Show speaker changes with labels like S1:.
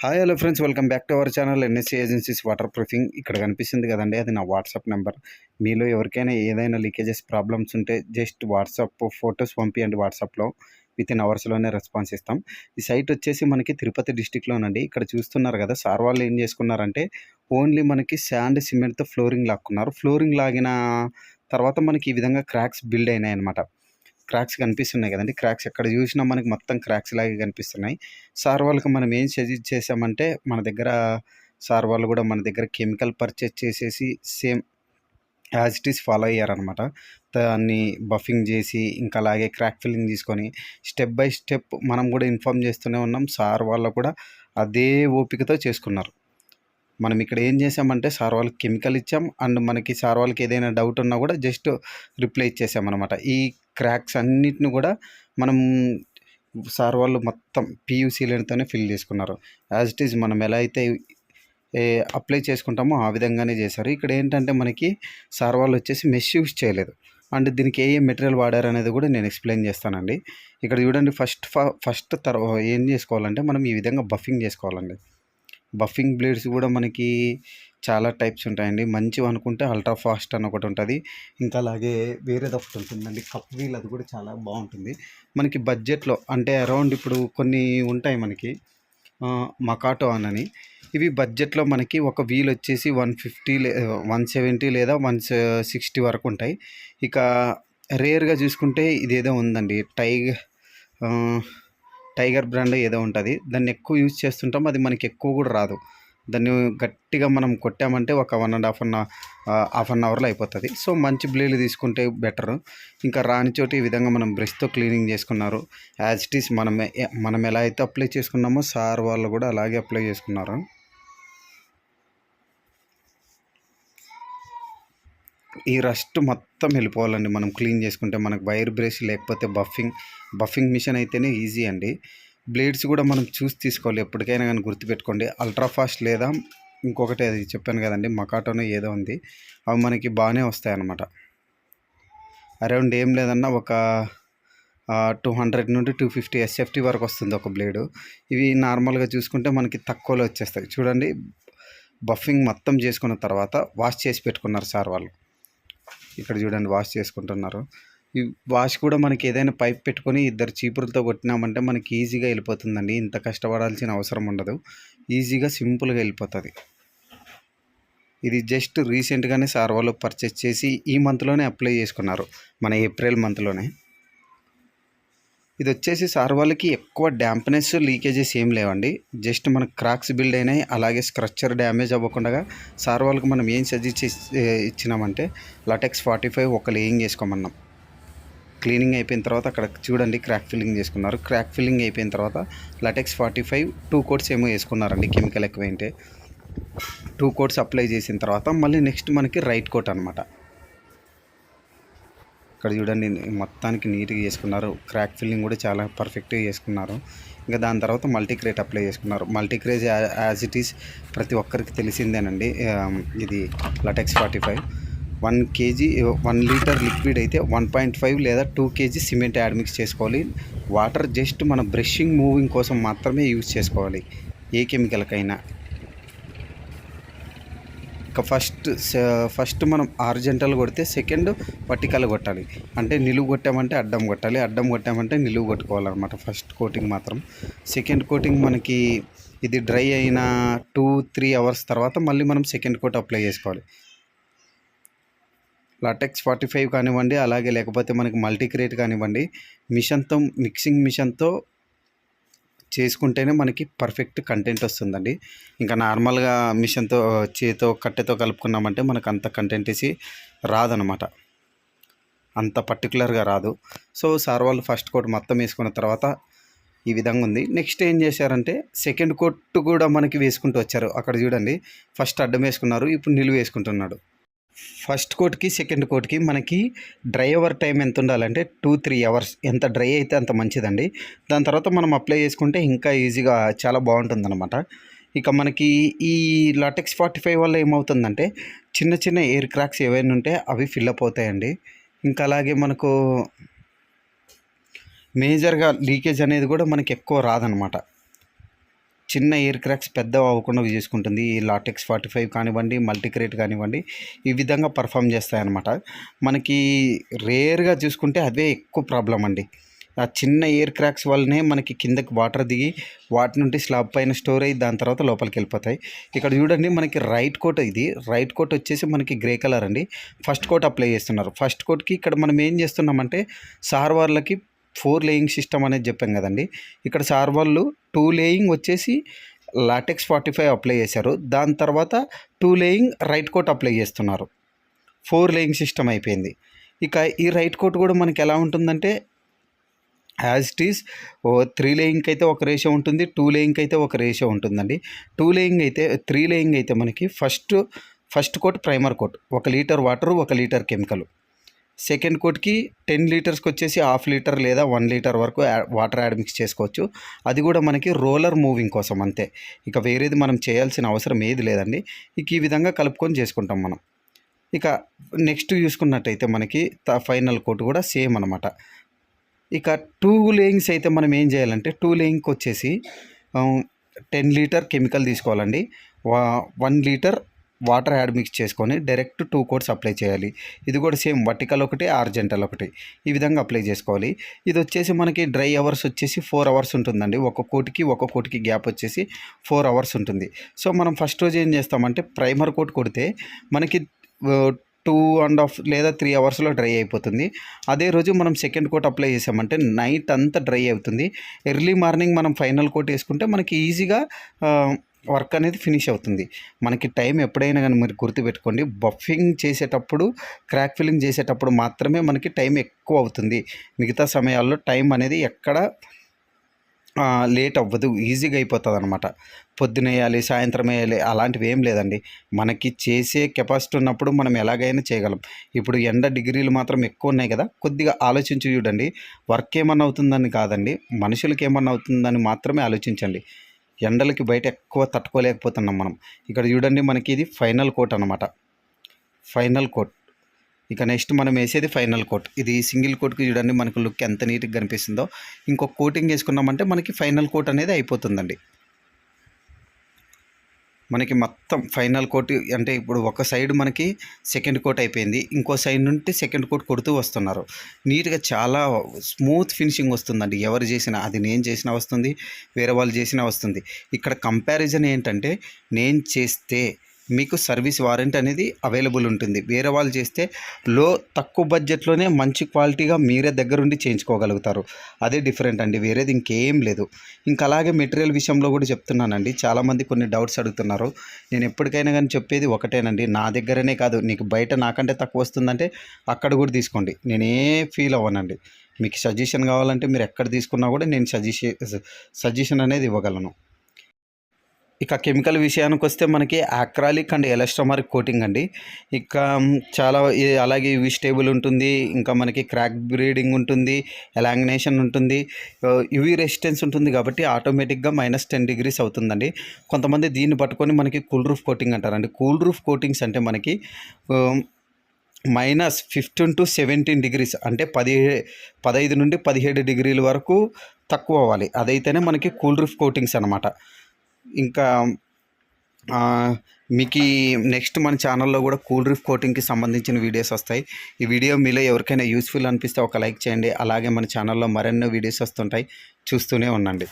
S1: Hi hello friends welcome back to our channel NSC agencies waterproofing ఇక్కడ కనిపిస్తుంది కదండి అది నా వాట్సాప్ నెంబర్ మీలో ఎవరికైనా ఏదైనా లీకేజెస్ ప్రాబ్లమ్స్ ఉంటే జస్ట్ వాట్సాప్ ఫొటోస్ పంపియండి వాట్సాప్లో విత్ ఇన్ అవర్స్లోనే రెస్పాన్స్ ఇస్తాం. ఈ సైట్ వచ్చేసి మనకి తిరుపతి డిస్టిక్లోనండి ఇక్కడ చూస్తున్నారు కదా సార్ వాళ్ళు ఏం చేసుకున్నారంటే ఓన్లీ మనకి శాండ్ సిమెంట్తో ఫ్లోరింగ్ లాక్కున్నారు. ఫ్లోరింగ్ లాగిన తర్వాత మనకి ఈ విధంగా క్రాక్స్ బిల్డ్ అయినాయి అనమాట క్రాక్స్ కనిపిస్తున్నాయి కదండి. క్రాక్స్ ఎక్కడ చూసినా మనకి మొత్తం క్రాక్స్ లాగే కనిపిస్తున్నాయి. సార్ వాళ్ళకి మనం ఏం సజెస్ట్ చేసామంటే మన దగ్గర సార్ వాళ్ళు కూడా మన దగ్గర కెమికల్ పర్చేస్ చేసేసి same as it is follow అయ్యారనమాట దాన్ని బఫింగ్ చేసి ఇంకా అలాగే క్రాక్ ఫిల్లింగ్ తీసుకొని స్టెప్ బై స్టెప్ మనం కూడా ఇన్ఫామ్ చేస్తూనే ఉన్నాం. సార్ వాళ్ళు కూడా అదే ఓపికతో చేసుకున్నారు. మనం ఇక్కడ ఏం చేసామంటే సార్ వాళ్ళకి కెమికల్ ఇచ్చాం. అండ్ మనకి సార్ వాళ్ళకి ఏదైనా డౌట్ ఉన్నా కూడా జస్ట్ రిప్లై ఇచ్చేసామన్నమాట. ఈ క్రాక్స్ అన్నిటిని కూడా మనం సార్ వాళ్ళు మొత్తం పియూసీ ఫిల్ చేసుకున్నారు. యాజ్ ఇట్ ఈజ్ మనం ఎలా అయితే అప్లై చేసుకుంటామో ఆ విధంగానే చేశారు. ఇక్కడ ఏంటంటే మనకి సార్ వాళ్ళు వచ్చేసి మెష్ యూస్ చేయలేదు. అండ్ దీనికి ఏ ఏ మెటీరియల్ వాడారు అనేది కూడా నేను ఎక్స్ప్లెయిన్ చేస్తానండి. ఇక్కడ చూడండి ఫస్ట్ ఫస్ట్ తర్వాత ఏం చేసుకోవాలంటే మనం ఈ విధంగా బఫింగ్ చేసుకోవాలండి. బఫింగ్ బ్లేడ్స్ కూడా మనకి చాలా టైప్స్ ఉంటాయండి. మంచివి అనుకుంటే అల్ట్రా ఫాస్ట్ అని ఒకటి ఉంటుంది. ఇంకా అలాగే వేరేది ఒకటి ఉంటుందండి. కప్ వీల్ అది కూడా చాలా బాగుంటుంది. మనకి బడ్జెట్లో అంటే అరౌండ్ ఇప్పుడు కొన్ని ఉంటాయి మనకి మకాటో అని ఇవి బడ్జెట్లో మనకి ఒక వీల్ వచ్చేసి వన్ ఫిఫ్టీ లే వన్ సెవెంటీ లేదా వన్ సిక్స్టీ వరకు ఉంటాయి. ఇక రేర్గా చూసుకుంటే ఇదేదో ఉందండి. టైగర్ టైగర్ బ్రాండ్ ఏదో ఉంటుంది. దాన్ని ఎక్కువ యూజ్ చేస్తుంటాం. అది మనకి ఎక్కువ కూడా రాదు. దాన్ని గట్టిగా మనం కొట్టామంటే ఒక one and half an half an అవర్లో అయిపోతుంది. సో మంచి బ్లేడ్లు తీసుకుంటే బెటర్. ఇంకా రాని చోటు ఈ విధంగా మనం బ్రష్తో క్లీనింగ్ చేసుకున్నారు. యాజ్ ఇట్ ఈస్ మనం మనం ఎలా అయితే అప్లై చేసుకున్నామో సార్ వాళ్ళు కూడా అలాగే అప్లై చేసుకున్నారు. ఈ రస్ట్ మొత్తం వెళ్ళిపోవాలండి. మనం క్లీన్ చేసుకుంటే మనకు వైర్ బ్రష్ లేకపోతే బఫింగ్ బఫింగ్ మిషన్ అయితేనే ఈజీ అండి. బ్లేడ్స్ కూడా మనం చూసి తీసుకోవాలి. ఎప్పటికైనా కానీ గుర్తుపెట్టుకోండి. అల్ట్రా ఫాస్ట్ లేదా ఇంకొకటి అది చెప్పాను కదండి మకాటోనో ఏదో ఉంది. అవి మనకి బాగానే వస్తాయి అన్నమాట అరౌండ్ ఏం లేదన్నా ఒక టూ హండ్రెడ్ నుండి టూ ఫిఫ్టీ ఎస్ఎఫ్టీ వరకు వస్తుంది ఒక బ్లేడు. ఇవి నార్మల్గా చూసుకుంటే మనకి తక్కువలో వచ్చేస్తాయి. చూడండి బఫింగ్ మొత్తం చేసుకున్న తర్వాత వాష్ చేసి పెట్టుకున్నారు సార్ వాళ్ళు. ఇక్కడ చూడండి వాష్ చేసుకుంటున్నారు. ఈ వాష్ కూడా మనకి ఏదైనా పైప్ పెట్టుకొని ఇద్దరు చీపురులతో కొట్టినామంటే మనకి ఈజీగా వెళ్ళిపోతుందండి. ఇంత కష్టపడాల్సిన అవసరం ఉండదు. ఈజీగా సింపుల్గా వెళ్ళిపోతుంది. ఇది జస్ట్ రీసెంట్గానే సార్ వాళ్ళు పర్చేస్ చేసి ఈ మంత్లోనే అప్లై చేసుకున్నారు. మన ఏప్రిల్ మంత్లోనే. ఇది వచ్చేసి సార్ వాళ్ళకి ఎక్కువ డ్యాంప్నెస్ లీకేజెస్ ఏం లేవండి. జస్ట్ మనకు క్రాక్స్ బిల్డ్ అయినాయి అలాగే స్క్రచ్చర్ డ్యామేజ్ అవ్వకుండా సార్ వాళ్ళకి మనం ఏం సజెస్ట్ ఇచ్చినామంటే లటెక్స్ ఫార్టీ ఫైవ్ ఒక లేయింగ్ చేసుకోమన్నాం. క్లీనింగ్ అయిపోయిన తర్వాత అక్కడ చూడండి క్రాక్ ఫిల్లింగ్ చేసుకున్నారు. క్రాక్ ఫిల్లింగ్ అయిపోయిన తర్వాత latex forty five two coats ఏమో వేసుకున్నారండి కెమికల్ ఎక్కువైంటే టూ కోట్స్ అప్లై చేసిన తర్వాత మళ్ళీ నెక్స్ట్ మనకి రైట్ కోట్ అనమాట ఇక్కడ చూడండి మొత్తానికి నీట్గా చేసుకున్నారు. క్రాక్ ఫిల్లింగ్ కూడా చాలా పర్ఫెక్ట్గా చేసుకున్నారు. ఇంకా దాని తర్వాత మల్టీక్రేట్ అప్లై చేసుకున్నారు. మల్టీక్రేజ్ యాజ్ ఇట్ ఈస్ ప్రతి ఒక్కరికి తెలిసిందేనండి. ఇది latex forty five one KG one litre liquid అయితే వన్ పాయింట్ ఫైవ్ లేదా two KG cement add mix చేసుకోవాలి. వాటర్ జస్ట్ మన బ్రషింగ్ మూవింగ్ కోసం మాత్రమే యూజ్ చేసుకోవాలి. ఏ కెమికల్కైనా ఇక ఫస్ట్ ఫస్ట్ మనం ఆర్జెంటల్ కొడితే సెకండ్ వర్టికల్ కొట్టాలి. అంటే నిలువు కొట్టామంటే అడ్డం కొట్టాలి. అడ్డం కొట్టామంటే నిలువు కొట్టుకోవాలన్నమాట ఫస్ట్ కోటింగ్ మాత్రం. సెకండ్ కోటింగ్ మనకి ఇది డ్రై అయిన టూ త్రీ అవర్స్ తర్వాత మళ్ళీ మనం సెకండ్ కోట్ అప్లై చేసుకోవాలి. లాటెక్స్ ఫార్టీ ఫైవ్ కానివ్వండి అలాగే లేకపోతే మనకి మల్టీక్రేట్ కానివ్వండి మిషన్తో మిక్సింగ్ మిషన్తో చేసుకుంటేనే మనకి పర్ఫెక్ట్ కంటెంట్ వస్తుందండి. ఇంకా నార్మల్గా మిషన్తో చేతితో కట్టెతో కలుపుకున్నామంటే మనకు అంత కంటెంట్ వేసి రాదనమాట. అంత పర్టికులర్గా రాదు. సో సార్ వాళ్ళు ఫస్ట్ కోట్ మొత్తం వేసుకున్న తర్వాత ఈ విధంగా ఉంది. నెక్స్ట్ ఏం చేశారంటే సెకండ్ కోట్ కూడా మనకి వేసుకుంటూ వచ్చారు. అక్కడ చూడండి ఫస్ట్ అడ్డం వేసుకున్నారు ఇప్పుడు నిలువ వేసుకుంటున్నాడు. ఫస్ట్ కోట్కి సెకండ్ కోట్కి మనకి డ్రై అవర్ టైం ఎంత ఉండాలంటే టూ త్రీ అవర్స్. ఎంత డ్రై అయితే అంత మంచిదండి. దాని తర్వాత మనం అప్లై చేసుకుంటే ఇంకా ఈజీగా చాలా బాగుంటుందన్నమాట. ఇక మనకి ఈ లాటెక్స్ ఫార్టీ ఫైవ్ వల్ల ఏమవుతుందంటే చిన్న చిన్న ఎయిర్ క్రాక్స్ ఏవైనా ఉంటే అవి ఫిల్అప్ అవుతాయండి. ఇంకా అలాగే మనకు మేజర్గా లీకేజ్ అనేది కూడా మనకి ఎక్కువ రాదనమాట చిన్న ఎయిర్ క్రాక్స్ పెద్ద అవ్వకుండా చేసుకుంటుంది. ఈ లాటెక్స్ ఫార్టీ ఫైవ్ కానివ్వండి మల్టీక్రేట్ కానివ్వండి ఈ విధంగా పర్ఫామ్ చేస్తాయి అన్నమాట మనకి రేర్గా చూసుకుంటే అదే ఎక్కువ ప్రాబ్లం అండి. ఆ చిన్న ఎయిర్ క్రాక్స్ వల్లనే మనకి కిందకి వాటర్ దిగి వాటి నుండి స్లాబ్ పైన స్టోర్ అయ్యి దాని తర్వాత లోపలికి వెళ్ళిపోతాయి. ఇక్కడ చూడండి మనకి రైట్ కోట్ ఇది. రైట్ కోట్ వచ్చేసి మనకి గ్రే కలర్ అండి. ఫస్ట్ కోట్ అప్లై చేస్తున్నారు. ఫస్ట్ కోట్కి ఇక్కడ మనం ఏం చేస్తున్నామంటే సార్ వాళ్ళకి ఫోర్ లేయింగ్ సిస్టమ్ అనేది చెప్పాం కదండి. ఇక్కడ సార్ వాళ్ళు టూ లేయింగ్ వచ్చేసి లాటెక్స్ ఫార్టీ ఫైవ్ అప్లై చేశారు. దాని తర్వాత two laying right coat apply చేస్తున్నారు. ఫోర్ లేయింగ్ సిస్టమ్ అయిపోయింది. ఇక ఈ రైట్ కోట్ కూడా మనకి ఎలా ఉంటుందంటే యాజ్ ఇట్ ఈస్ ఓ త్రీ లేయింగ్కి అయితే ఒక రేషియో ఉంటుంది టూ లేయింగ్కి అయితే ఒక రేషియో ఉంటుందండి. టూ లేయింగ్ అయితే త్రీ లేయింగ్ అయితే మనకి first first coat primer coat. ఒక లీటర్ వాటర్ ఒక లీటర్ కెమికల్. సెకండ్ కోట్కి టెన్ లీటర్స్కి వచ్చేసి హాఫ్ లీటర్ లేదా వన్ లీటర్ వరకు వాటర్ యాడ్ మిక్స్ చేసుకోవచ్చు. అది కూడా మనకి రోలర్ మూవింగ్ కోసం అంతే. ఇక వేరేది మనం చేయాల్సిన అవసరం ఏది లేదండి. ఇక ఈ విధంగా కలుపుకొని చేసుకుంటాం మనం. ఇక నెక్స్ట్ చూసుకున్నట్టయితే మనకి ఫైనల్ కోట్ కూడా సేమ్ అనమాట ఇక టూ లేయింగ్స్ అయితే మనం ఏం చేయాలంటే టూ లేయింగ్కి వచ్చేసి టెన్ లీటర్ కెమికల్ తీసుకోవాలండి. One litre water add mix చేసుకొని డైరెక్ట్ టూ కోట్స్ అప్లై చేయాలి. ఇది కూడా సేమ్ వర్టికల్ ఒకటి ఆర్జెంటల్ ఒకటి. ఈ విధంగా అప్లై చేసుకోవాలి. ఇది వచ్చేసి మనకి డ్రై అవర్స్ వచ్చేసి ఫోర్ అవర్స్ ఉంటుందండి. ఒక కోటికి ఒక కోటికి గ్యాప్ వచ్చేసి ఫోర్ అవర్స్ ఉంటుంది. సో మనం ఫస్ట్ రోజు ఏం చేస్తామంటే ప్రైమర్ కోట్ కొడితే మనకి టూ అండ్ హాఫ్ లేదా త్రీ అవర్స్లో డ్రై అయిపోతుంది. అదే రోజు మనం సెకండ్ కోట్ అప్లై చేసామంటే నైట్ అంతా డ్రై అవుతుంది. ఎర్లీ మార్నింగ్ మనం ఫైనల్ కోట్ వేసుకుంటే మనకి ఈజీగా వర్క్ అనేది ఫినిష్ అవుతుంది. మనకి టైం ఎప్పుడైనా కానీ మీరు గుర్తుపెట్టుకోండి. బఫింగ్ చేసేటప్పుడు క్రాక్ ఫిల్లింగ్ చేసేటప్పుడు మాత్రమే మనకి టైం ఎక్కువ అవుతుంది. మిగతా సమయాల్లో టైం అనేది ఎక్కడ లేట్ అవ్వదు. ఈజీగా అయిపోతుంది అనమాట పొద్దున వేయాలి సాయంత్రం వేయాలి అలాంటివి ఏం లేదండి. మనకి చేసే కెపాసిటీ ఉన్నప్పుడు మనం ఎలాగైనా చేయగలం. ఇప్పుడు ఎండ డిగ్రీలు మాత్రం ఎక్కువ ఉన్నాయి కదా కొద్దిగా ఆలోచించి చూడండి. వర్క్ ఏమన్నా అవుతుందని కాదండి. మనుషులకి ఏమన్నా అవుతుందని మాత్రమే ఆలోచించండి. ఎండలకి బయట ఎక్కువ తట్టుకోలేకపోతున్నాం మనం. ఇక్కడ చూడండి మనకి ఇది ఫైనల్ కోట్ అనమాట ఫైనల్ కోట్. ఇక నెక్స్ట్ మనం వేసేది ఫైనల్ కోట్. ఇది సింగిల్ కోట్కి చూడండి మనకు లుక్ ఎంత నీట్గా కనిపిస్తుందో. ఇంకొక కోటింగ్ వేసుకున్నామంటే మనకి ఫైనల్ కోట్ అనేది అయిపోతుందండి. మనకి మొత్తం ఫైనల్ కోట్ అంటే ఇప్పుడు ఒక సైడ్ మనకి సెకండ్ కోట్ అయిపోయింది ఇంకో సైడ్ నుండి సెకండ్ కోట్ కొడుతూ వస్తున్నారు. నీట్గా చాలా స్మూత్ ఫినిషింగ్ వస్తుందండి. ఎవరు చేసినా అది నేను చేసినా వస్తుంది వేరే వాళ్ళు చేసినా వస్తుంది. ఇక్కడ కంపారిజన్ ఏంటంటే నేను చేస్తే మీకు సర్వీస్ వారంటీ అనేది అవైలబుల్ ఉంటుంది. వేరే వాళ్ళు చేస్తే లో తక్కువ బడ్జెట్లోనే మంచి క్వాలిటీగా మీరే దగ్గరుండి చేయించుకోగలుగుతారు. అదే డిఫరెంట్ అండి. వేరేది ఇంకేం లేదు. ఇంకా అలాగే మెటీరియల్ విషయంలో కూడా చెప్తున్నానండి. చాలామంది కొన్ని డౌట్స్ అడుగుతున్నారు. నేను ఎప్పటికైనా కానీ చెప్పేది ఒకటేనండి. నా దగ్గరనే కాదు. నీకు బయట నాకంటే తక్కువ వస్తుందంటే అక్కడ కూడా తీసుకోండి. నేనే ఫీల్ అవ్వనండి. మీకు సజెషన్ కావాలంటే మీరు ఎక్కడ తీసుకున్నా కూడా నేను సజెషన్ సజెషన్ అనేది ఇవ్వగలను. ఇక కెమికల్ విషయానికి వస్తే మనకి ఆక్రాలిక్ అండ్ ఎలస్టమారిక్ కోటింగ్ అండి. ఇక చాలా అలాగే విజిటేబుల్ స్టేబుల్ ఉంటుంది ఇంకా మనకి క్రాక్ బ్రీడింగ్ ఉంటుంది ఎలాంగ్నేషన్ ఉంటుంది యూవి రెసిస్టెన్స్ ఉంటుంది కాబట్టి ఆటోమేటిక్గా మైనస్ టెన్ డిగ్రీస్ అవుతుందండి. కొంతమంది దీన్ని పట్టుకొని మనకి కూల్ రూఫ్ కోటింగ్ అంటారండి. కూల్ రూఫ్ కోటింగ్స్ అంటే మనకి minus fifteen to seventeen degrees అంటే పది పదహైదు నుండి పదిహేడు డిగ్రీల వరకు తక్కువ అవ్వాలి. అదైతేనే మనకి కూల్ రూఫ్ కోటింగ్స్ అనమాట ఇంకా మీకు ఈ నెక్స్ట్ మన ఛానల్లో కూడా కూల్ డ్రింక్ కోటింగ్కి సంబంధించిన వీడియోస్ వస్తాయి. ఈ వీడియో మీలో ఎవరికైనా యూస్ఫుల్ అనిపిస్తే ఒక లైక్ చేయండి. అలాగే మన ఛానల్లో మరెన్నో వీడియోస్ వస్తుంటాయి. చూస్తూనే ఉండండి.